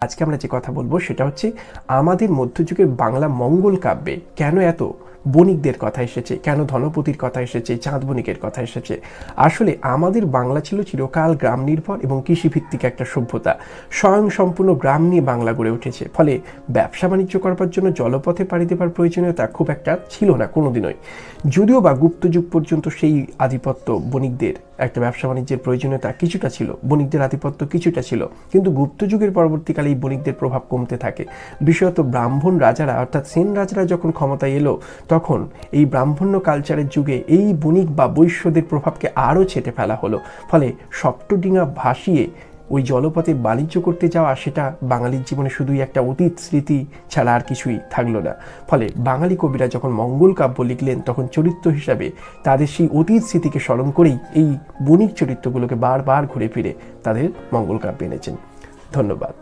আজকে আমরা যে কথা বলব সেটা হচ্ছে আমাদের মধ্যযুগের বাংলা মঙ্গল কাব্যে। কেন এত? বণিকদের কথা এসেছে, কেন ধনপতির কথা এসেছে, চাঁদ বণিকের কথা এসেছে। আসলে আমাদের বাংলা ছিল চিরকাল গ্রাম নির্ভর এবং কৃষিভিত্তিক একটা সভ্যতা। স্বয়ং সম্পূর্ণ গ্রাম নিয়ে বাংলা গড়ে উঠেছে। ফলে ব্যবসা বাণিজ্য করবার জন্য জলপথে পাড়ি দেবার প্রয়োজনীয়তা খুব একটা ছিল না কোনোদিনই। যদিও বা গুপ্ত যুগ পর্যন্ত সেই আধিপত্য বণিকদের, একটা ব্যবসা বাণিজ্যের প্রয়োজনীয়তা কিছুটা ছিল, বণিকদের আধিপত্য কিছুটা ছিল। কিন্তু গুপ্ত যুগের পরবর্তীকালে এই বণিকদের প্রভাব কমতে থাকে। বিশেষত ব্রাহ্মণ রাজারা, অর্থাৎ সেন রাজারা যখন ক্ষমতায় এলো তখন এই ব্রাহ্মণ্য কালচারের যুগে এই বণিক বা বৈশ্যদের প্রভাবকে আরও ছেটে ফেলা হলো। ফলে সপ্তডিঙা ভাসিয়ে ওই জলপথে বাণিজ্য করতে যাওয়া সেটা বাঙালির জীবনে শুধুই একটা অতীত স্মৃতি ছাড়া আর কিছুই থাকল না। ফলে বাঙালি কবিরা যখন মঙ্গল কাব্য লিখলেন, তখন চরিত্র হিসাবে তাদের সেই অতীত স্মৃতিকে স্মরণ করেই এই বণিক চরিত্রগুলোকে বারবার ঘুরে ফিরে তাদের মঙ্গল কাব্যে এনেছেন। ধন্যবাদ।